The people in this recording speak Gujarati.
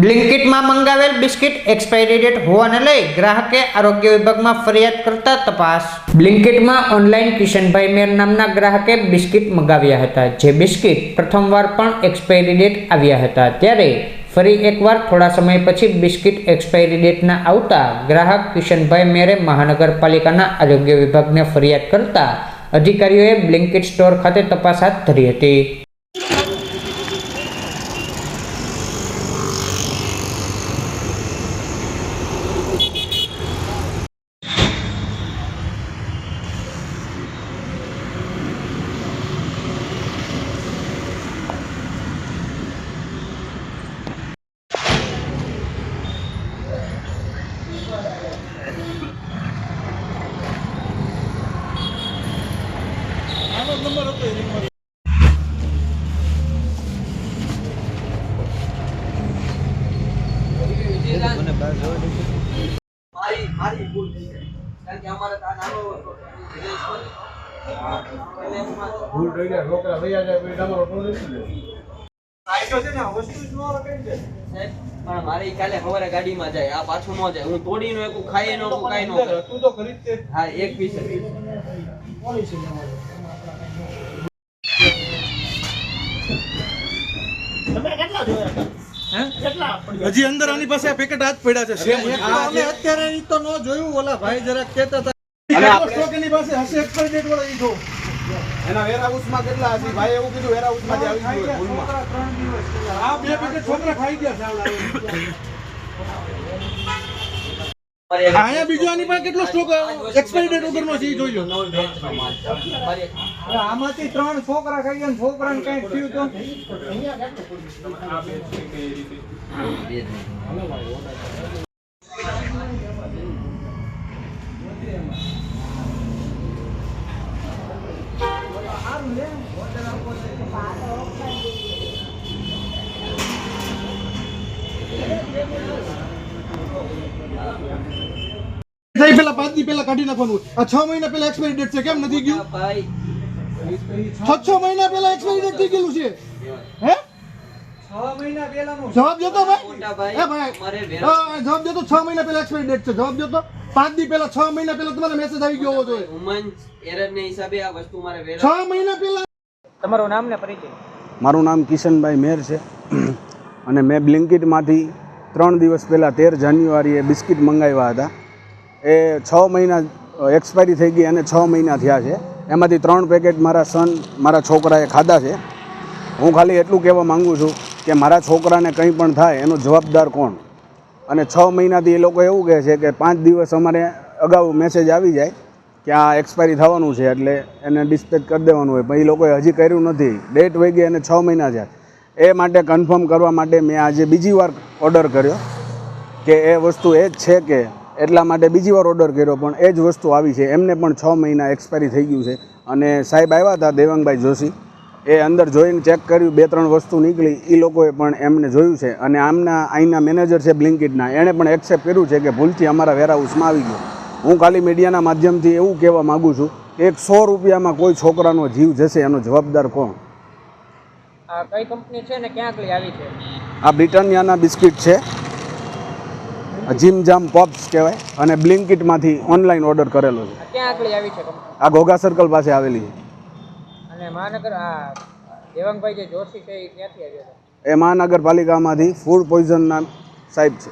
બ્લિન્કિટમાં મંગાવેલ બિસ્કિટ એક્સપાયરી ડેટ હોવાને લઈ ગ્રાહકે આરોગ્ય વિભાગમાં ફરિયાદ કરતા તપાસ. બ્લિન્કિટમાં ઓનલાઈન કિશનભાઈ મેર નામના ગ્રાહકે બિસ્કિટ મંગાવ્યા હતા, જે બિસ્કિટ પ્રથમવાર પણ એક્સપાયરી ડેટ આવ્યા હતા. ત્યારે ફરી એકવાર થોડા સમય પછી બિસ્કિટ એક્સપાયરી ડેટના આવતા ગ્રાહક કિશનભાઈ મેરે મહાનગરપાલિકાના આરોગ્ય વિભાગને ફરિયાદ કરતા અધિકારીઓએ બ્લિન્કિટ સ્ટોર ખાતે તપાસ હાથ ધરી હતી. તમારો મારી કાલે સવારે ગાડીમાં જાય આ પાછું ન જાય હું તોડી નો એકું ખાઈ નો એકું નો તું તો ખરીદ હા એક પીસ હજી અંદર આની પાસે આ પેકેટ આજ પડ્યા છે. સેમ અત્યારે ઈ તો ન જોયું ઓલા ભાઈ જરાક કહેતા હતા. સ્ટોક એની પાસે હશે ડેટ વાળા ઈ જો એના વેરહાઉસમાં કેટલા હશે? ભાઈ એવું કીધું વેરહાઉસમાંથી આવી ગયું ભૂલમાં. આ બે પેકેટ છોકરા ખાઈ ગયા છે આવડા. અહીંયા બીજો આની પાસે કેટલો સ્ટોક એક્સપાયરી ડેટ વગરનો છે જોઈ લો આમાંથી ત્રણ છોકરા ખાઈ ગયા છોકરાને કઈ થયું તો Thank મિનિટ. થઈ પેલા પાંચ દી પેલા કાઢી નાખવાનું. આ છ મહિના પેલા એક્સપાયરી ડેટ છે કેમ નથી ગયું? ભાઈ છ છ મહિના પેલા એક્સપાયરી ડેટ થઈ ગયેલું છે. હે? જવાબ દેતો ભાઈ. ભાઈ, દેતો છ મહિના પેલા એક્સપાયરી ડેટ છે. જવાબ દેતો પાંચ દી પેલા છ મહિના પેલા તમારે મેસેજ આવી ગયો હોવો જોઈએ. વુમન્સ એરર ને હિસાબે આ વસ્તુ મારે છ મહિના પેલા તમારું નામ ને પરિચય. મારું નામ કિશનભાઈ મેર છે. અને મેં બ્લિન્કિટમાંથી ત્રણ દિવસ પહેલાં, તેર જાન્યુઆરીએ બિસ્કિટ મંગાવ્યા હતા. એ છ મહિના એક્સપાયરી થઈ ગઈ અને છ મહિના થયા છે. એમાંથી ત્રણ પેકેટ મારા સન મારા છોકરાએ ખાધા છે. હું ખાલી એટલું કહેવા માગું છું કે મારા છોકરાને કંઈ પણ થાય, એનો જવાબદાર કોણ? અને છ મહિનાથી એ લોકો એવું કહે છે કે પાંચ દિવસ અમારે અગાઉ મેસેજ આવી જાય કે આ એક્સપાયરી થવાનું છે, એટલે એને ડિસ્પેચ કરી દેવાનું હોય. પણ એ લોકોએ હજી કર્યું નથી. ડેટ વહી ગઈ અને છ મહિના થયા એ માટે કન્ફર્મ કરવા માટે મેં આજે બીજી વાર ઓર્ડર કર્યો કે એ વસ્તુ એ જ છે કે એટલા માટે બીજી વાર ઓર્ડર કર્યો, પણ એ જ વસ્તુ આવી છે. એમને પણ છ મહિના એક્સપાયરી થઈ ગયું છે. અને સાહેબ આવ્યા હતા, દેવાંગભાઈ જોશી. એ અંદર જોઈને ચેક કર્યું, બે ત્રણ વસ્તુ નીકળી. એ લોકોએ પણ એમને જોયું છે. અને આમના અહીંના મેનેજર છે બ્લિંકિટના એણે પણ એક્સેપ્ટ કર્યું છે કે ભૂલથી અમારા વેરહાઉસમાં આવી ગયો. હું ખાલી મીડિયાના માધ્યમથી એવું કહેવા માગું છું કે એક સો રૂપિયામાં કોઈ છોકરાનો જીવ જશે, એનો જવાબદાર કોણ? કઈ કંપની છે ને ક્યાં આગળ આવી છે? આ બ્રિટાનિયાના બિસ્કિટ છે. જીમ જામ પોપ્સ કહેવાય. અને બ્લિન્કિટમાંથી ઓનલાઈન ઓર્ડર કરેલો છે. ક્યાં આગળ આવી છે આ ઘોઘા સર્કલ પાસે આવેલી છે. અને મહાનગર આ દેવાંગભાઈ જે જોશી છે એ ક્યાંથી આવ્યો એ મહાનગરપાલિકામાંથી ફૂડ પોઈઝનના સાહેબ છે.